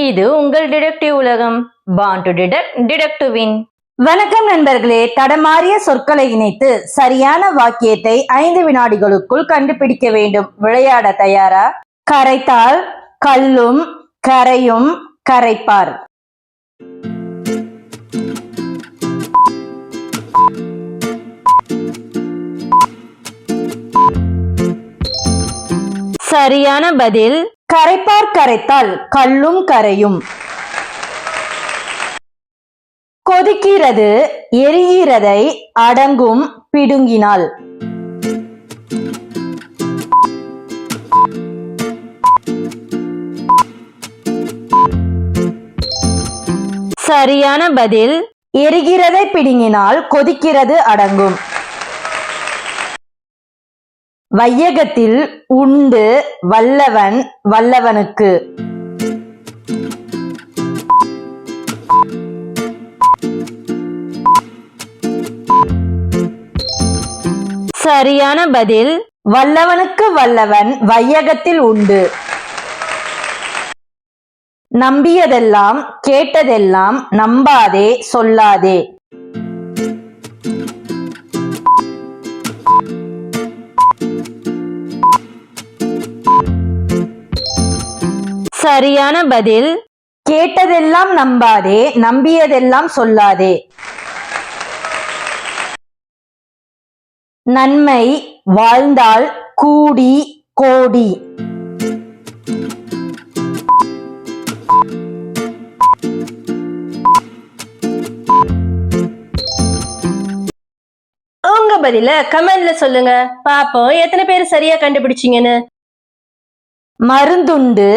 இது உங்கள் டிடெக்டிவ் உலகம். பான் டு டிடெக்ட் டிடெக்ட் வணக்கம் நண்பர்களே. தடமாறிய சொற்களை இணைத்து சரியான வாக்கியத்தை ஐந்து வினாடிகளுக்குள் கண்டுபிடிக்க வேண்டும். விளையாட தயாரா? கரைத்தால் கல்லும் கரையும் கரைப்பார். சரியான பதில் கரைப்பார் கரைத்தால் கல்லும் கரையும். கொதிக்கிறது எரிகிறதை அடங்கும் பிடுங்கினால். சரியான பதில் எரிகிறதை பிடுங்கினால் கொதிக்கிறது அடங்கும். வையகத்தில் உண்டு வல்லவன் வல்லவனுக்கு. சரியான பதில் வல்லவனுக்கு வல்லவன் வையகத்தில் உண்டு. நம்பியதெல்லாம் கேட்டதெல்லாம் நம்பாதே சொல்லாதே. சரியான பதில் கேட்டதெல்லாம் நம்பாதே நம்பியதெல்லாம் சொல்லாதே. நன்மை வாழ்ந்தால் கூடி கோடி. உங்க பதில கமெண்ட்ல சொல்லுங்க. பாப்போம் எத்தனை பேர் சரியா கண்டுபிடிச்சீங்கன்னு. மருந்துண்டு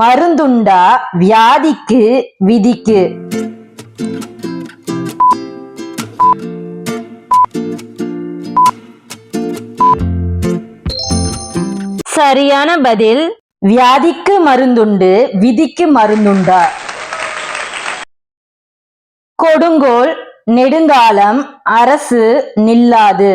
மருந்துண்டா வியாதிக்கு விதிக்கு. சரியான பதில் வியாதிக்கு மருந்துண்டு விதிக்கு மருந்துண்டா. கொடுங்கோல் நெடுங்காலம் அரசு நில்லாது.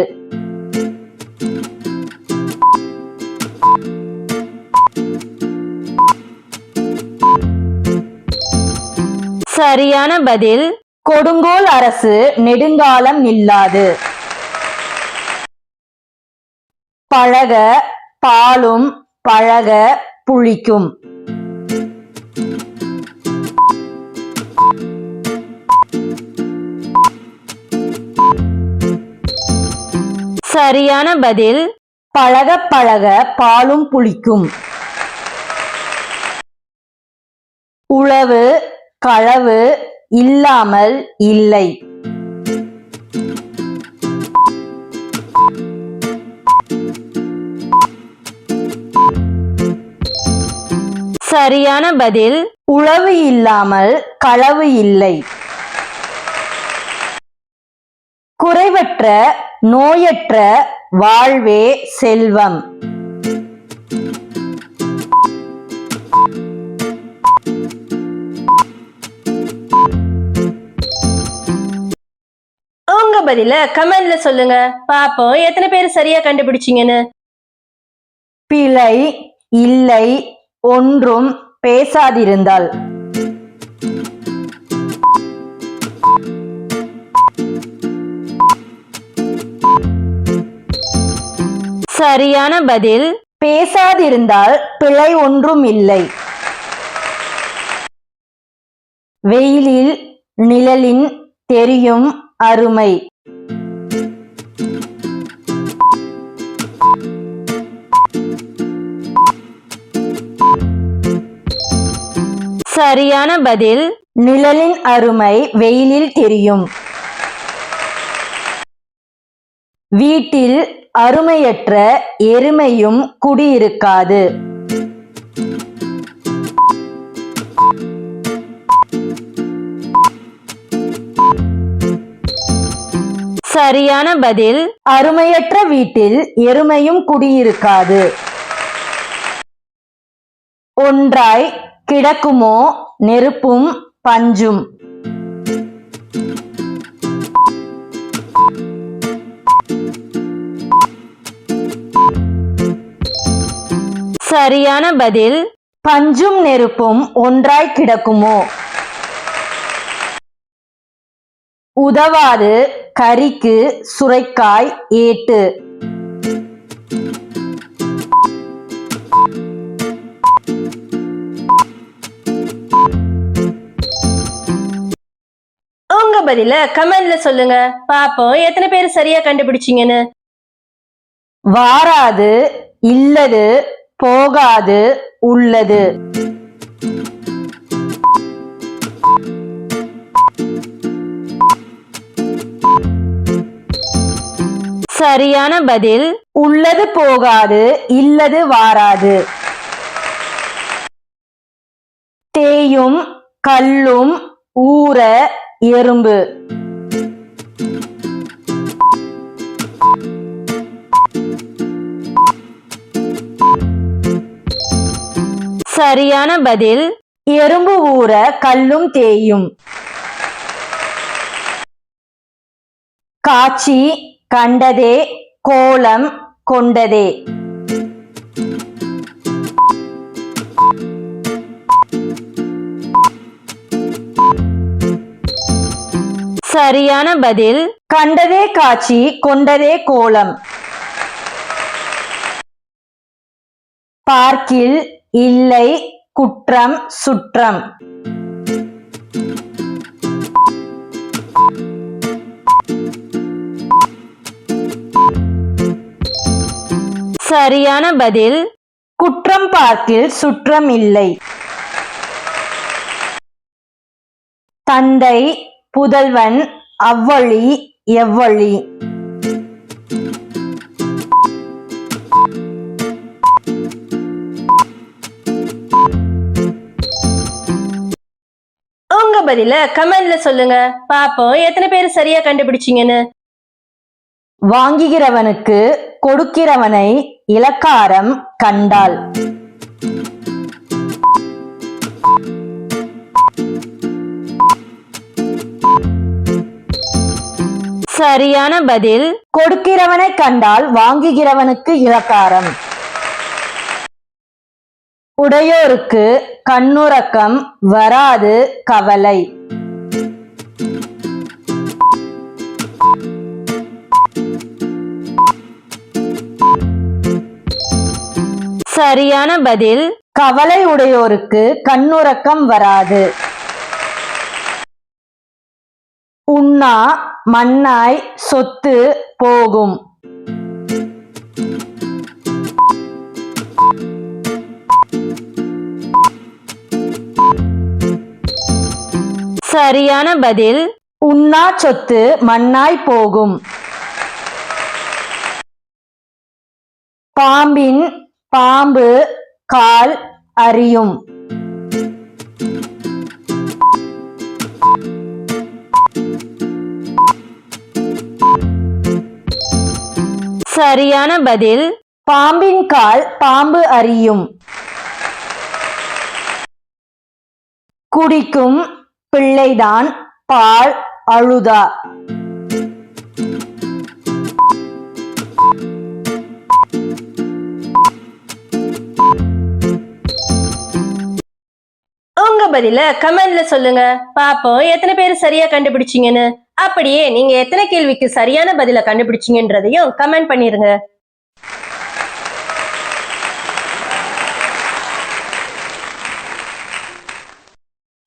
சரியான பதில் கொடுங்கோல் அரசு நெடுங்காலம் நில்லாது பழக பாலும் பழக புளிக்கும். சரியான பதில் பழக பழக பாலும் புளிக்கும். உழவு களவு இல்லாமல் இல்லை. சரியான பதில் உழவு இல்லாமல் களவு இல்லை. குறைவற்ற நோயற்ற வாழ்வே செல்வம். பதில கமெண்ட்ல சொல்லுங்க. பாப்போம் எத்தனை பேர் சரியா கண்டுபிடிச்சீங்கன்னு. பிழை இல்லை ஒன்றும் பேசாதிருந்தால். சரியான பதில். பேசாதிருந்தால் பிழை ஒன்றும் இல்லை. வெயிலில் நிழலின் தெரியும் அருமை. சரியான பதில் நிழலின் அருமை வெயிலில் தெரியும். வீட்டில் அருமையற்ற எருமையும் குடியிருக்காது. சரியான பதில் அருமையற்ற வீட்டில் எருமையும் குடியிருக்காது. ஒன்றாய் கிடக்குமோ நெருப்பும் பஞ்சும். சரியான பதில் பஞ்சும் நெருப்பும் ஒன்றாய் கிடக்குமோ? உதவாது கறிக்கு சுரைக்காய் ஏட்டு. பதில கமெண்ட்ல சொல்லுங்க. பாப்போம் எத்தனை பேர் சரியா கண்டுபிடிச்சீங்கன்னு. வாராது இல்லது போகாது உள்ளது. சரியான பதில் உள்ளது போகாது இல்லது வாராது. தேயும் கல்லும் ஊற எறும்பு. சரியான பதில் எறும்பு ஊற கல்லும் தேயும். காட்சி கண்டதே கோலம் கொண்டதே. சரியான பதில் கண்டதே காட்சி கொண்டதே கோலம். பார்க்கில் இல்லை குற்றம் சுற்றம். சரியான பதில் குற்றம் பார்க்கில் சுற்றம் இல்லை. தந்தை புதல்வன் அவ்வழி எவ்வழி. உங்க பதில கமெண்ட்ல சொல்லுங்க. பாப்போம் எத்தனை பேர் சரியா கண்டுபிடிச்சீங்கன்னு. வாங்குகிறவனுக்கு கொடுக்கிறவனை இலக்காரம் கண்டாள் சரியான பதில் கொடுக்கிறவனை கண்டால் வாங்குகிறவனுக்கு இலக்காரம். உடையோருக்கு கண்ணுறக்கம் வராது கவலை. சரியான பதில் கவலை உடையோருக்கு கண்ணுறக்கம் வராது. உண்ணா மண்ணாய் சொத்து போகும். சரியான பதில் உண்ணா சொத்து மண்ணாய் போகும். பாம்பின் பாம்பு கால் அறியும். சரியான பதில் பாம்பின் கால் பாம்பு அறியும் குடிக்கும் பிள்ளைதான் பால் அழுதா. உங்க பதில கமெண்ட்ல சொல்லுங்க. பாப்போம் எத்தனை பேர் சரியா கண்டுபிடிச்சீங்கன்னு. அப்படியே நீங்க எத்தனை கேள்விக்கு சரியான பதில கண்டுபிடிச்சீங்கன்றதையும் கமெண்ட் பண்ணிருங்க.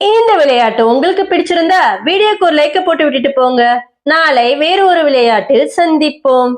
இந்த விளையாட்டு உங்களுக்கு பிடிச்சிருந்தா வீடியோக்கு ஒரு லைக்க போட்டு விட்டுட்டு போங்க. நாளை வேறு ஒரு விளையாட்டில் சந்திப்போம்.